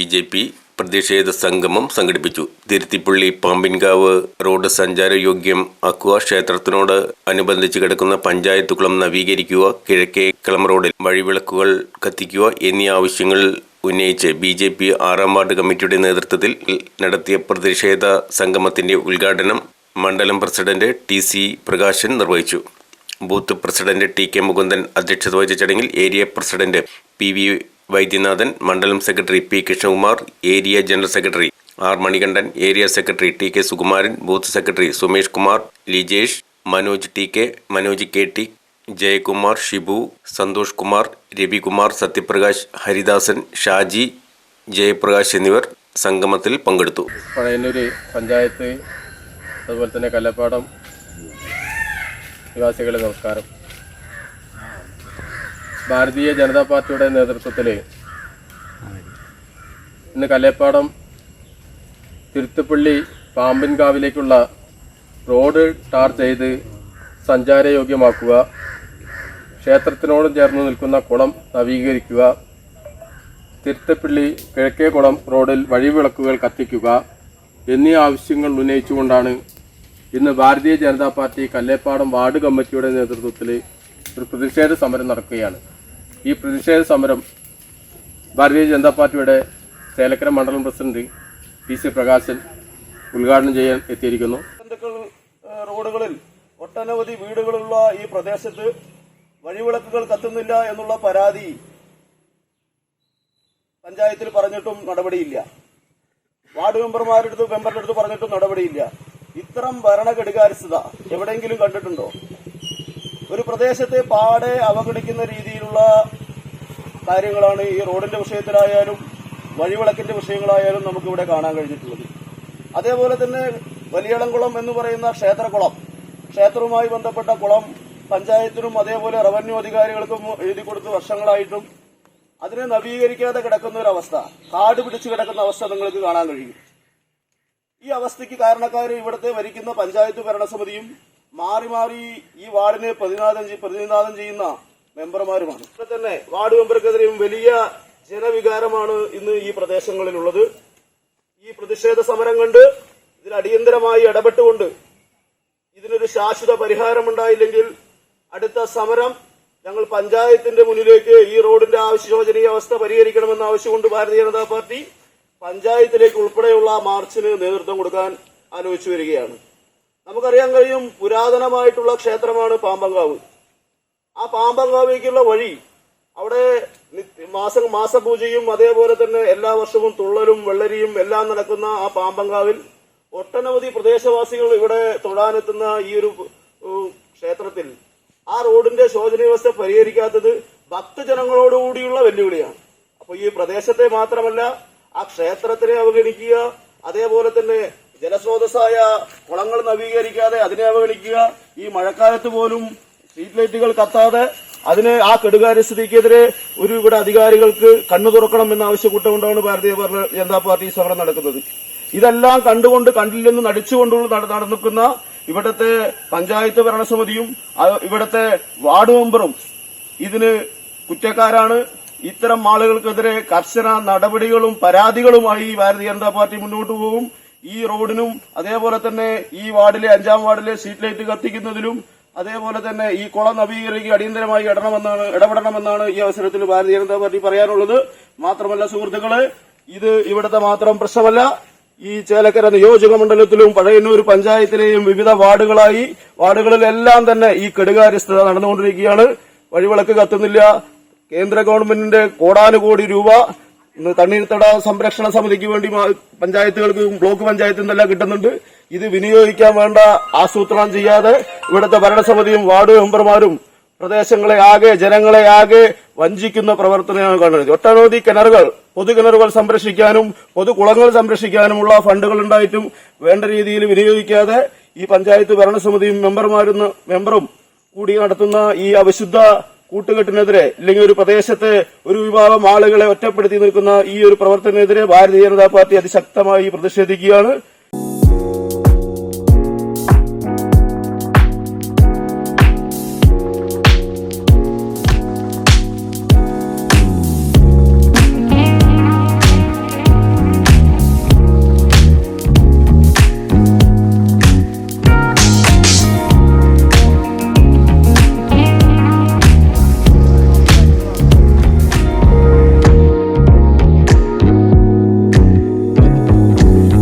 B J P പ്രതിഷേധ സംഗമം സംഘടിപ്പിച്ചു. തിരുത്തിപ്പള്ളി പാമ്പിൻകാവ് റോഡ് സഞ്ചാരയോഗ്യം ആക്കുക ക്ഷേത്രത്തിനോട് അനുബന്ധിച്ച് കിടക്കുന്ന പഞ്ചായത്ത് നവീകരിക്കുക കിഴക്കേ കിളം റോഡിൽ വഴിവിളക്കുകൾ കത്തിക്കുക എന്നീ ആവശ്യങ്ങൾ ഉന്നയിച്ച് ബി ജെ പി ആറാം വാർഡ് കമ്മിറ്റിയുടെ നേതൃത്വത്തിൽ നടത്തിയ പ്രതിഷേധ സംഗമത്തിന്റെ ഉദ്ഘാടനം മണ്ഡലം പ്രസിഡന്റ് ടി സി പ്രകാശൻ നിർവഹിച്ചു. Booth president T K Mukundan അധ്യക്ഷത വഹിച്ച ചടങ്ങിൽ area president P V Vaidyanathan മണ്ഡലം secretary P. Krishnakumar area general secretary R. Manikandan area secretary T. K. Sukumaran booth secretary Sumesh Kumar Lijesh Manoj T. K. Manoj K. T. Jayakumar Shibu Santhosh Kumar Ravikumar Sathyaprakash Haridasan Shaji Jayaprakash എന്നിവർ സംഗമത്തിൽ പങ്കെടുത്തു. പഴയന്നൂര് പഞ്ചായത്ത് അതുപോലെ തന്നെ കല്ലപ്പാടം നിവാസികളെ നമസ്കാരം. ഭാരതീയ ജനതാ പാർട്ടിയുടെ നേതൃത്വത്തിൽ ഇന്ന് കല്ലേപ്പാടം തിരുത്തുപ്പള്ളി പാമ്പിൻകാവിലേക്കുള്ള റോഡ് ടാർ ചെയ്ത് സഞ്ചാരയോഗ്യമാക്കുക ക്ഷേത്രത്തിനോട് ചേർന്ന് നിൽക്കുന്ന കുളം നവീകരിക്കുക തിരുത്തപ്പള്ളി കിഴക്കേക്കുളം റോഡിൽ വഴിവിളക്കുകൾ കത്തിക്കുക എന്നീ ആവശ്യങ്ങൾ ഉന്നയിച്ചുകൊണ്ടാണ് ഇന്ന് ഭാരതീയ ജനതാ പാർട്ടി കല്ലേപ്പാടം വാർഡ് കമ്മിറ്റിയുടെ നേതൃത്വത്തിൽ ഒരു പ്രതിഷേധ സമരം നടക്കുകയാണ്. ഈ പ്രതിഷേധ സമരം ഭാരതീയ ജനതാ പാർട്ടിയുടെ ചേലക്കര മണ്ഡലം പ്രസിഡന്റ് പി സി പ്രകാശൻ ഉദ്ഘാടനം ചെയ്യാൻ എത്തിയിരിക്കുന്നു. റോഡുകളിൽ ഒട്ടനവധി വീടുകളുള്ള ഈ പ്രദേശത്ത് വഴിവിളക്കുകൾ കത്തുന്നില്ല എന്നുള്ള പരാതി പഞ്ചായത്തിൽ പറഞ്ഞിട്ടും നടപടിയില്ല. വാർഡ് മെമ്പർമാരുടെ അടുത്ത് മെമ്പറുടെ അടുത്ത് പറഞ്ഞിട്ടും നടപടിയില്ല. ഇത്തരം ഭരണഘടികാരസ്ഥത എവിടെയെങ്കിലും കണ്ടിട്ടുണ്ടോ? ഒരു പ്രദേശത്തെ പാടെ അവഗണിക്കുന്ന രീതിയിലുള്ള കാര്യങ്ങളാണ് ഈ റോഡിന്റെ വിഷയത്തിലായാലും വഴിവിളക്കിന്റെ വിഷയങ്ങളായാലും നമുക്കിവിടെ കാണാൻ കഴിഞ്ഞിട്ടുള്ളത്. അതേപോലെ തന്നെ വലിയളംകുളം എന്ന് പറയുന്ന ക്ഷേത്രകുളം. ക്ഷേത്രവുമായി ബന്ധപ്പെട്ട കുളം പഞ്ചായത്തിനും അതേപോലെ റവന്യൂ അധികാരികൾക്കും എഴുതി കൊടുത്ത് വർഷങ്ങളായിട്ടും അതിനെ നവീകരിക്കാതെ കിടക്കുന്ന ഒരു അവസ്ഥ കാട് പിടിച്ചു കിടക്കുന്ന അവസ്ഥ നിങ്ങൾക്ക് കാണാൻ കഴിയും. ഈ അവസ്ഥയ്ക്ക് കാരണക്കാർ ഇവിടുത്തെ ഭരിക്കുന്ന പഞ്ചായത്ത് ഭരണസമിതിയും മാറി മാറി ഈ വാർഡിനെ പ്രതിനിധാനം പ്രതിനിധാനം ചെയ്യുന്ന മെമ്പർമാരുമാണ്. ഇവിടെ തന്നെ വാർഡ് മെമ്പർക്കെതിരെയും വലിയ ജനവികാരമാണ് ഇന്ന് ഈ പ്രദേശങ്ങളിലുള്ളത്. ഈ പ്രതിഷേധ സമരം കണ്ട് ഇതിൽ അടിയന്തരമായി ഇടപെട്ടുകൊണ്ട് ഇതിനൊരു ശാശ്വത പരിഹാരമുണ്ടായില്ലെങ്കിൽ അടുത്ത സമരം ഞങ്ങൾ പഞ്ചായത്തിന്റെ മുന്നിലേക്ക് ഈ റോഡിന്റെ ആവശ്യശോചനീയ അവസ്ഥ പരിഹരിക്കണമെന്ന ആവശ്യമുണ്ട് ഭാരതീയ ജനതാ പാർട്ടി. പഞ്ചായത്തിലേക്ക് ഉൾപ്പെടെയുള്ള മാർച്ചിന് നേതൃത്വം കൊടുക്കാൻ ആലോചിച്ചു വരികയാണ്. നമുക്കറിയാൻ കഴിയും പുരാതനമായിട്ടുള്ള ക്ഷേത്രമാണ് പാമ്പങ്കാവ്. ആ പാമ്പങ്കാവിലേക്കുള്ള വഴി അവിടെ മാസം മാസ മാസപൂജയും അതേപോലെ തന്നെ എല്ലാ വർഷവും തുള്ളലും വെള്ളരിയും എല്ലാം നടക്കുന്ന ആ പാമ്പങ്കാവിൽ ഒട്ടനവധി പ്രദേശവാസികൾ ഇവിടെ തൊഴാനെത്തുന്ന ഈ ഒരു ക്ഷേത്രത്തിൽ. ആ റോഡിന്റെ ശോചനീയവസ്ഥ പരിഹരിക്കാത്തത് ഭക്തജനങ്ങളോടുകൂടിയുള്ള വെല്ലുവിളിയാണ്. അപ്പൊ ഈ പ്രദേശത്തെ മാത്രമല്ല ആ ക്ഷേത്രത്തിനെ അവഗണിക്കുക അതേപോലെ തന്നെ ജലസ്രോതസ്സായ കുളങ്ങൾ നവീകരിക്കാതെ അതിനെ അവഗണിക്കുക ഈ മഴക്കാലത്ത് പോലും സ്ട്രീറ്റ് ലൈറ്റുകൾ കത്താതെ അതിന് ആ കെടുകാര്യസ്ഥിതിക്കെതിരെ ഒരു ഇവിടെ അധികാരികൾക്ക് കണ്ണു തുറക്കണം എന്ന ആവശ്യപ്പെട്ടുകൊണ്ടാണ് ഭാരതീയ ജനതാ പാർട്ടി സമരം നടക്കുന്നത്. ഇതെല്ലാം കണ്ടുകൊണ്ട് കണ്ടില്ലെന്ന് നടിച്ചുകൊണ്ടുള്ള നട- നടന്നിക്കുന്ന ഇവിടുത്തെ പഞ്ചായത്ത് ഭരണസമിതിയും ഇവിടത്തെ വാർഡ് മെമ്പറും ഇതിന് കുറ്റക്കാരാണ്. ഇത്തരം ആളുകൾക്കെതിരെ കർശന നടപടികളും പരാതികളുമായി ഭാരതീയ ജനതാ പാർട്ടി മുന്നോട്ട് പോകും. ഈ റോഡിനും അതേപോലെ തന്നെ ഈ വാർഡിലെ അഞ്ചാം വാർഡിലെ സ്ട്രീറ്റ് ലൈറ്റ് കത്തിക്കുന്നതിലും അതേപോലെ തന്നെ ഈ കുളം നവീകരിക്കുക അടിയന്തരമായി ഇടണമെന്നാണ് ഇടപെടണമെന്നാണ് ഈ അവസരത്തിൽ ഭാരതീയ ജനതാ പാർട്ടി പറയാനുള്ളത് മാത്രമല്ല സുഹൃത്തുക്കളെ ഇത് ഇവിടുത്തെ മാത്രം പ്രശ്നമല്ല. ഈ ചേലക്കര നിയോജക മണ്ഡലത്തിലും പഴയന്നൂർ പഞ്ചായത്തിലെയും വിവിധ വാർഡുകളായി വാർഡുകളിലെല്ലാം തന്നെ ഈ കെടുകാര്യസ്ഥത നടന്നുകൊണ്ടിരിക്കുകയാണ്. വഴിവിളക്ക് കത്തുന്നില്ല. കേന്ദ്ര ഗവൺമെന്റിന്റെ കോടാനുകോടി രൂപ തണ്ണീർത്തട സംരക്ഷണ സമിതിക്ക് വേണ്ടി പഞ്ചായത്തുകൾക്ക് ബ്ലോക്ക് പഞ്ചായത്തിൽ നിന്നെല്ലാം കിട്ടുന്നുണ്ട്. ഇത് വിനിയോഗിക്കാൻ വേണ്ട ആസൂത്രണം ചെയ്യാതെ ഇവിടുത്തെ ഭരണസമിതിയും വാർഡ് മെമ്പർമാരും പ്രദേശങ്ങളെ ആകെ ജനങ്ങളെ ആകെ വഞ്ചിക്കുന്ന പ്രവർത്തനമാണ് കാണുന്നത്. ഒട്ടനവധി കിണറുകൾ പൊതുകിണറുകൾ സംരക്ഷിക്കാനും പൊതുകുളങ്ങൾ സംരക്ഷിക്കാനുമുള്ള ഫണ്ടുകൾ ഉണ്ടായിട്ടും വേണ്ട രീതിയിൽ വിനിയോഗിക്കാതെ ഈ പഞ്ചായത്ത് ഭരണസമിതിയും മെമ്പർമാരും മെമ്പറും കൂടി നടത്തുന്ന ഈ അവിശുദ്ധ കൂട്ടുകെട്ടിനെതിരെ അല്ലെങ്കിൽ ഒരു പ്രദേശത്തെ ഒരു വിഭാഗം ആളുകളെ ഒറ്റപ്പെടുത്തി നിൽക്കുന്ന ഈ ഒരു പ്രവർത്തനത്തിനെതിരെ ഭാരതീയ ജനതാ പാർട്ടി അതിശക്തമായി പ്രതിഷേധിക്കുകയാണ്.